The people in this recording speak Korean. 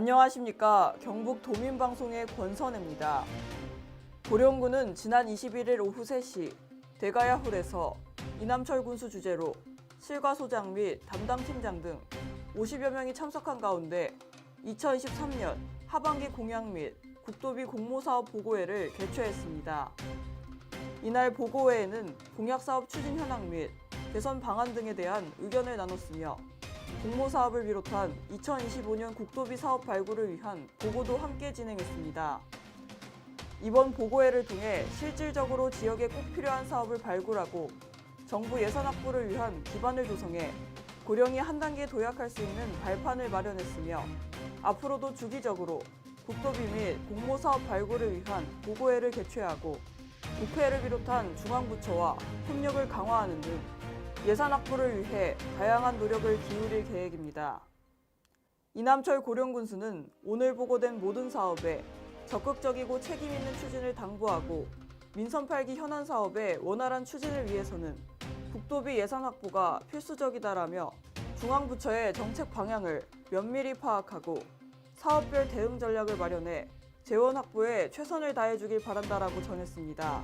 안녕하십니까. 경북 도민방송의 권선혜입니다. 고령군은 지난 21일 오후 3시 대가야홀에서 이남철 군수 주재로 실과소장 및 담당 팀장 등 50여 명이 참석한 가운데 2023년 하반기 공약 및 국도비 공모사업 보고회를 개최했습니다. 이날 보고회에는 공약사업 추진 현황 및 개선 방안 등에 대한 의견을 나눴으며 공모사업을 비롯한 2025년 국도비 사업 발굴을 위한 보고도 함께 진행했습니다. 이번 보고회를 통해 실질적으로 지역에 꼭 필요한 사업을 발굴하고 정부 예산 확보를 위한 기반을 조성해 고령이 한 단계 도약할 수 있는 발판을 마련했으며 앞으로도 주기적으로 국도비 및 공모사업 발굴을 위한 보고회를 개최하고 국회를 비롯한 중앙부처와 협력을 강화하는 등 예산 확보를 위해 다양한 노력을 기울일 계획입니다. 이남철 고령군수는 오늘 보고된 모든 사업에 적극적이고 책임 있는 추진을 당부하고 민선 8기 현안 사업의 원활한 추진을 위해서는 국도비 예산 확보가 필수적이다라며 중앙부처의 정책 방향을 면밀히 파악하고 사업별 대응 전략을 마련해 재원 확보에 최선을 다해주길 바란다라고 전했습니다.